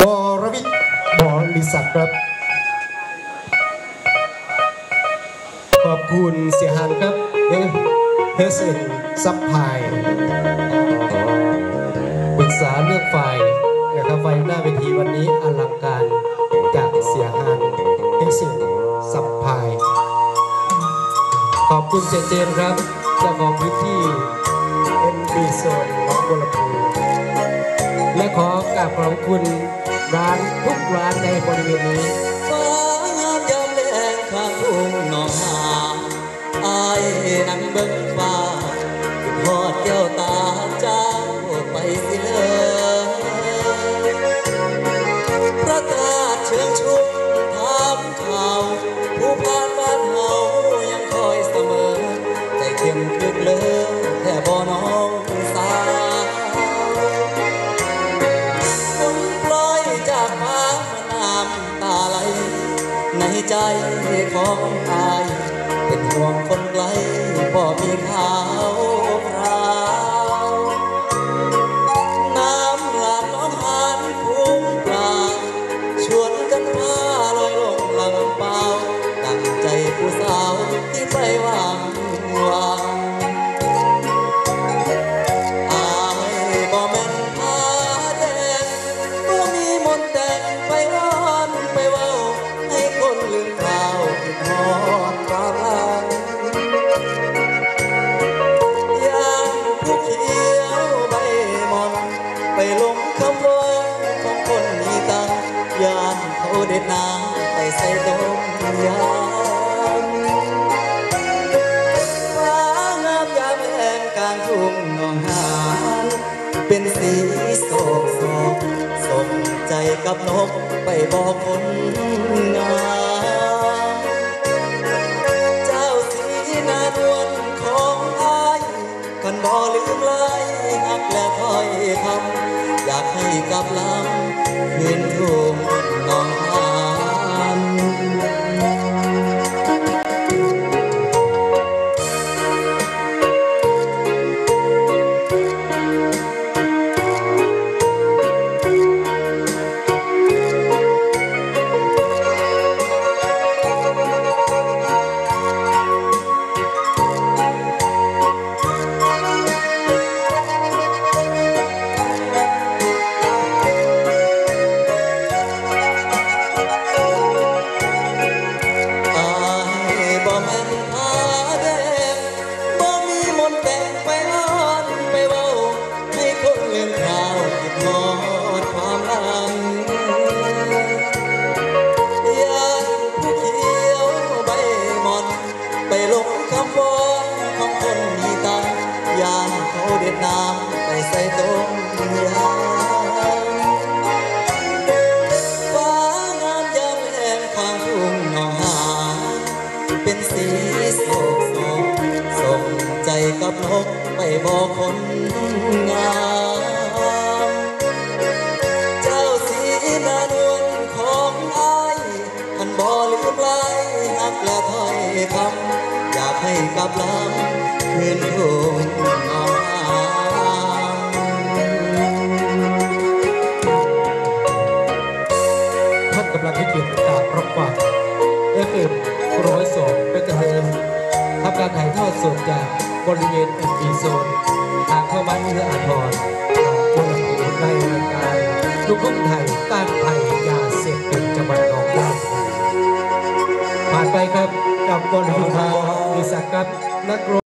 วรวิทย์บริษัทครับ ขอบคุณเสียหันครับเอเฮสเอ็นซับพายปรึกษาเรื่องไฟนะครับไฟหน้าเวทีวันนี้อลังการจากเสียหันเฮสเอ็นซับพายขอบคุณเจเจนครับเจ้าของพื้นที่เอ็นบีโซนของบัวลำพูและขอกราบขอบคุณ ร้านทุกร้านในบริเวณนี้ฟ้างามยามแลงข้างทุ่งหนองหาอายนั่งเบิ่งฟ้าทอดแก้วตาเจ้าไปสิเลยประกาศเชิญชุมถามข่าว ผู้ผ่านบ้านเฮายังคอยเสมอใจเข้มคึกเลย ใจของอาย เป็นห่วงคนไกลบ่มีข่าวคราวน้ำหลากน้องหานคุ้งปลาชวนกันพาลอยลงลำเปล่าดังใจผู้สาวที่ไปว่า เป็นสีโศกโศกสมใจกับนกไปบอกคนงามเจ้าสีนานวลของอายกันบ่ลืมไหลหักและถ้อยคำอยากให้กับลำคืนทุ่งับนกไปบอกคนงามเจ้าสีนานวลของอายท่านบ่ลืมไหลหักและถ้อยคำอยากให้กลับลำคืนทุ่งหนองหานท่านกำลังให้เกียรติกราบรับฟัง FM ร้อยสองเมกะเฮิรทำการถ่ายทอดสดจาก บริเวณเอ็มีโซนทางเข้าบ้านเอื้ออาทรทางบัวลำพูในรายการลูกทุ่งไทยต้านภัยยาเสพติดจังหวัดหนองบัวลำพูผ่านไปครับกับบอลลูนบริษัทครับนักร้อง